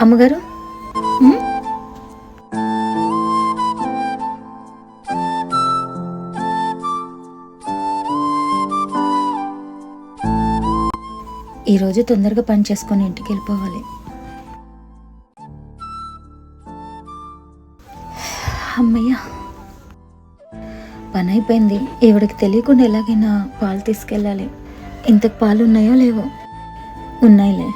అమ్మగారు? ఈరోజు తొందరగా పని చేసుకొని ఇంటికి వెళ్ళిపోవాలి. అమ్మయ్యా పని అయిపోయింది. ఈవిడికి తెలియకుండా ఎలాగైనా పాలు తీసుకెళ్ళాలి. ఇంతకు పాలు ఉన్నాయో లేవో? ఉన్నాయిలే.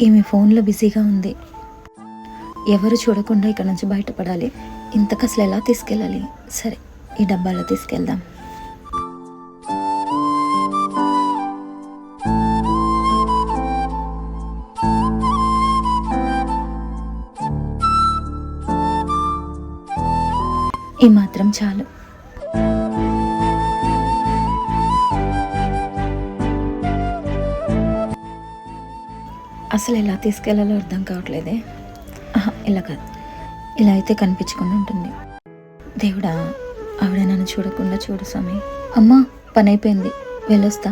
ఈమె ఫోన్లో బిజీగా ఉంది. ఎవరు చూడకుండా ఇక్కడ నుంచి బయటపడాలి. ఇంతకు అసలు ఎలా తీసుకెళ్ళాలి? సరే ఈ డబ్బాలో తీసుకెళ్దాం. ఈ మాత్రం చాలు. అసలు ఎలా తీసుకెళ్ళాలో అర్థం కావట్లేదే. ఆహా, ఇలా కాదు. ఇలా అయితే కనిపించకుండా ఉంటుంది. దేవుడా ఆవిడ నన్ను చూడకుండా చూడు స్వామి. అమ్మా పని అయిపోయింది వెళ్ళొస్తా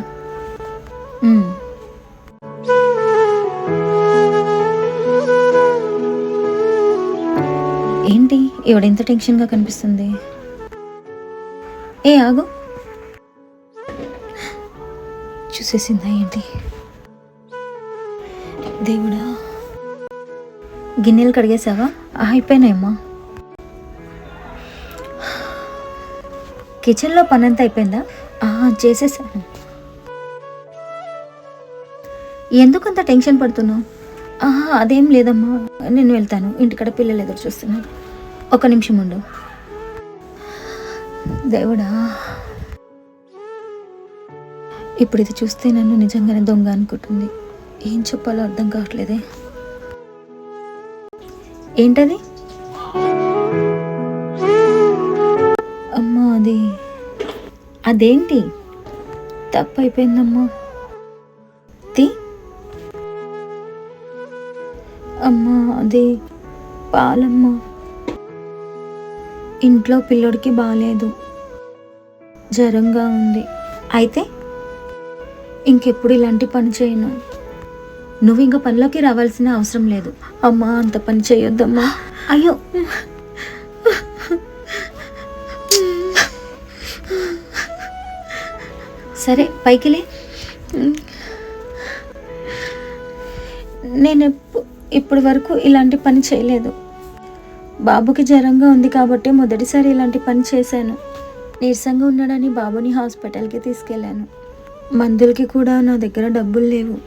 ఏంటి? ఈవిడ ఇంత టెన్షన్గా కనిపిస్తుంది. ఏ ఆగు. చూసేసిందా ఏంటి? దేవుడా. గిన్నెలు కడిగేసావా అయిపోయినాయమ్మా. కిచెన్లో పని అంతా అయిపోయిందా చేసేసాను. ఎందుకు అంత టెన్షన్ పడుతున్నావు? ఆహా అదేం లేదమ్మా. నేను వెళ్తాను. ఇంటికాడ పిల్లలు ఎదురు చూస్తున్నారు. ఒక నిమిషం ఉండు. దేవుడా. ఇప్పుడు ఇది చూస్తే నన్ను నిజంగానే దొంగ అనుకుంటుంది. ఏం చెప్పాలో అర్థం కావట్లేదే. ఏంటది? అమ్మా అది అదేంటి? తప్పు అయిపోయిందమ్మా తి. అమ్మా అది పాలమ్మా. ఇంట్లో పిల్లోడికి బాగాలేదు జ్వరంగా ఉంది. అయితే ఇంకెప్పుడు ఇలాంటి పని చేయను. నువ్వు ఇంకా పనిలోకి రావాల్సిన అవసరం లేదు. అమ్మా అంత పని చేయొద్దమ్మా. అయ్యో. సరే పైకిలే. నేను ఇప్పటి వరకు ఇలాంటి పని చేయలేదు. బాబుకి జ్వరంగా ఉంది కాబట్టి మొదటిసారి ఇలాంటి పని చేశాను. నీరసంగా ఉన్నాడని బాబుని హాస్పిటల్కి తీసుకెళ్ళాను. మందులకి కూడా నా దగ్గర డబ్బులు లేవు.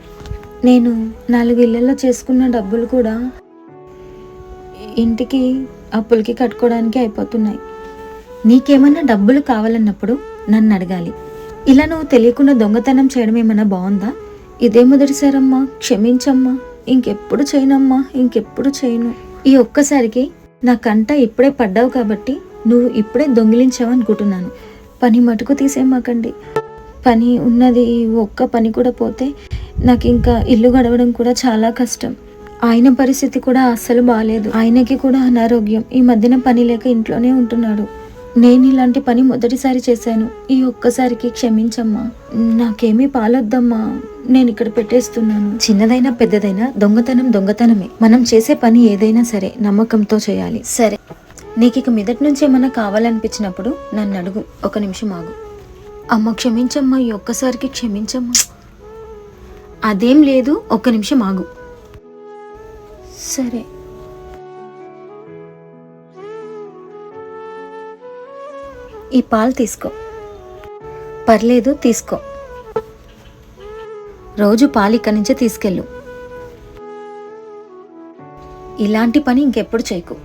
నేను నాలుగు ఇళ్ళల్లో చేసుకున్న డబ్బులు కూడా ఇంటికి అప్పులకి కట్టుకోవడానికి అయిపోతున్నాయి. నీకేమన్నా డబ్బులు కావాలన్నప్పుడు నన్ను అడగాలి. ఇలా నువ్వు తెలియకుండా దొంగతనం చేయడం ఏమైనా బాగుందా? ఇదే మొదటిసారమ్మా క్షమించమ్మా ఇంకెప్పుడు చేయనమ్మా ఇంకెప్పుడు చేయను. ఈ ఒక్కసారికి నా కంట ఇప్పుడే పడ్డావు కాబట్టి నువ్వు ఇప్పుడే దొంగిలించావు అనుకుంటున్నాను. పని మటుకు తీసేమాకండి పని ఉన్నది ఒక్క పని కూడా పోతే నాకు ఇంకా ఇల్లు గడవడం కూడా చాలా కష్టం. ఆయన పరిస్థితి కూడా అస్సలు బాగాలేదు ఆయనకి కూడా అనారోగ్యం. ఈ మధ్యన పని లేక ఇంట్లోనే ఉంటున్నాడు. నేను ఇలాంటి పని మొదటిసారి చేశాను. ఈ ఒక్కసారికి క్షమించమ్మా. నాకేమీ పాలొద్దమ్మా. నేను ఇక్కడ పెట్టేస్తున్నాను. చిన్నదైనా పెద్దదైనా దొంగతనం దొంగతనమే. మనం చేసే పని ఏదైనా సరే నమ్మకంతో చేయాలి. సరే. నీకు ఇక మీదటి నుంచి ఏమైనా కావాలనిపించినప్పుడు నన్ను అడుగు ఒక నిమిషం ఆగు. అమ్మ క్షమించమ్మా. ఈ ఒక్కసారికి క్షమించమ్మా. అదేం లేదు ఒక్క నిమిషం ఆగు. సరే. ఈ పాలు తీసుకో. పర్లేదు తీసుకో. రోజు పాలు ఇక్కడి నుంచే తీసుకెళ్ళు. ఇలాంటి పని ఇంకెప్పుడు చేయకు.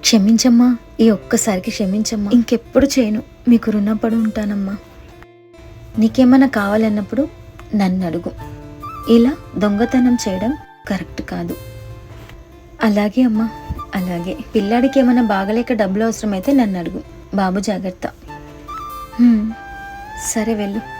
క్షమించమ్మా ఈ ఒక్కసారికి క్షమించమ్మా. ఇంకెప్పుడు చేయను మీకు రుణపడి ఉంటానమ్మా. నీకేమైనా కావాలన్నప్పుడు నన్ను అడుగు ఇలా దొంగతనం చేయడం కరెక్ట్ కాదు. అలాగే అమ్మా అలాగే. పిల్లాడికి ఏమైనా బాగలేక డబ్బులు అవసరమైతే నన్ను అడుగు బాబు జాగ్రత్త. సరే వెళ్ళు.